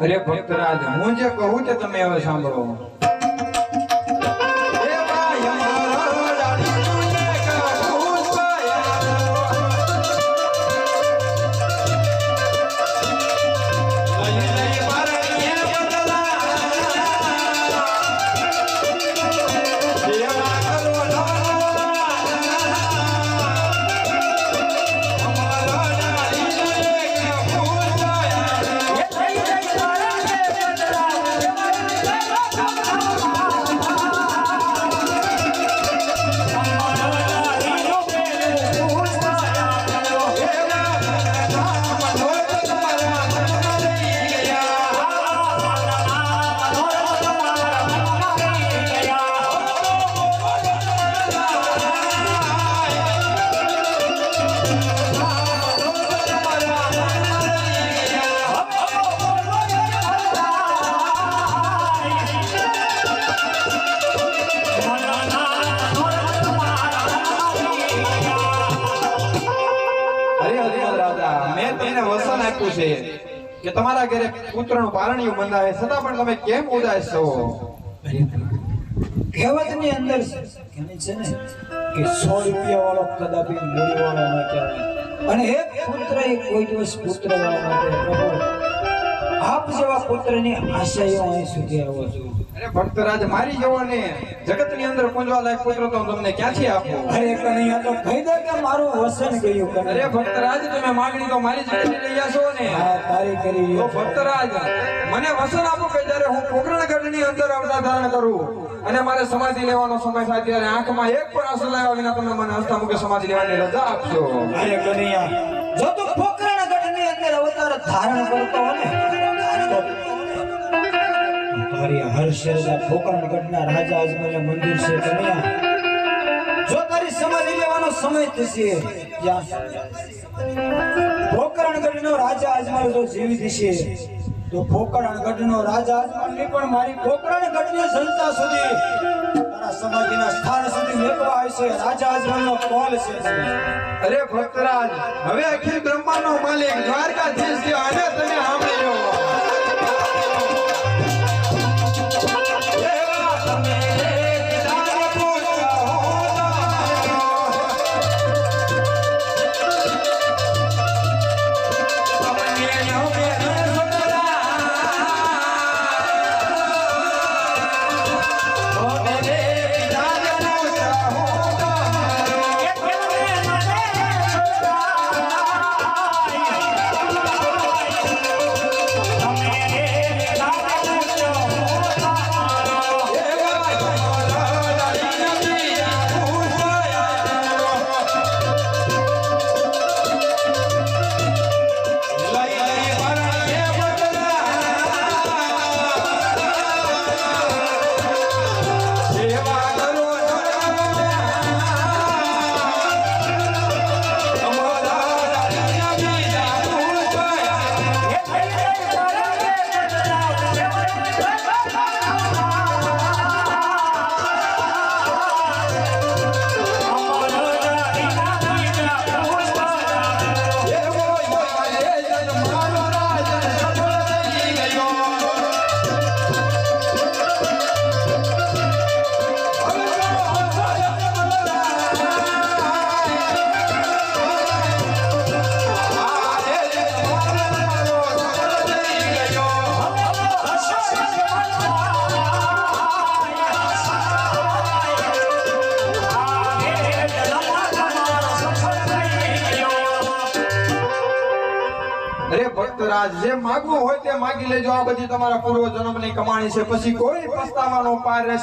અરે ભક્તરાજ હું જે કહું તે તમે હવે સાંભળો. મેં તમને વસન આપ્યું છે કે તમારા ઘરે પુત્રનું પારણિયું બંધાવે છતાં પણ તમે કેમ ઉદાસ છો? કહેવતની અંદર કે સો રૂપિયા વાળો કદાપી મૂડી ન કહેવાય. અને એક પુત્ર એ કોઈ દિવસ પુત્ર વાળો ન આપ જેવા પુત્રની આશયો અહીં સુધી આવો છું. અરે ભક્તરાજ મારી જેવો ને જગતની અંદર પૂંજવા લાયક પુત્ર તો તમને ક્યાંથી આપો? અરે કનૈયા તો કહી દે કે મારું વસન ગયું અરે ભક્તરાજ તમે માંગણી તો મારી જગ્યાએ લઈ આશો ને. હા તારી કરી તો ભક્તરાજ મને વસન આપો કે જ્યારે હું પોકરણગઢની અંદર અવતાર ધારણ કરું અને મારે સમાધિ લેવાનો સમય થાય ત્યારે આંખમાં એક પણ અસર લાવ્યા વિના તમે મને હસતા મુકે સમાધિ લેવાની રજા આપશો અરે કનૈયા જો તું ગઢની અંદર અવતાર ધારણ કરતો હો ને તારી હર્ષેદા પોખરણ ગઢના રાજા અજમલે મંદિર છે કન્યા જો તારી સમાધિ લેવાનો સમય થશે જ્યાં પોખરણ ગઢનો રાજા અજમલ જો જીવી દેશે તો પોખરણ ગઢનો રાજા અજમલની પણ મારી પોખરણ ગઢની સંસ્થા સુધી, તારા સમાધિના સ્થાન સુધી મેળવા આવશે. રાજા અજમલનો કોલ છે. અરે ભક્તરાજ, હવે અખિલ બ્રહ્માંડનો માલિક દ્વારકાધીશ અને તમે સાંભળી લો. તમને અરે ભક્તરાજ, જે માગવું હોય તે માગી લેજો. આ બધી તમારા પૂર્વ જન્મની કમાણી છે. પછી કોઈ પસ્તાવાનો પાર રહેશે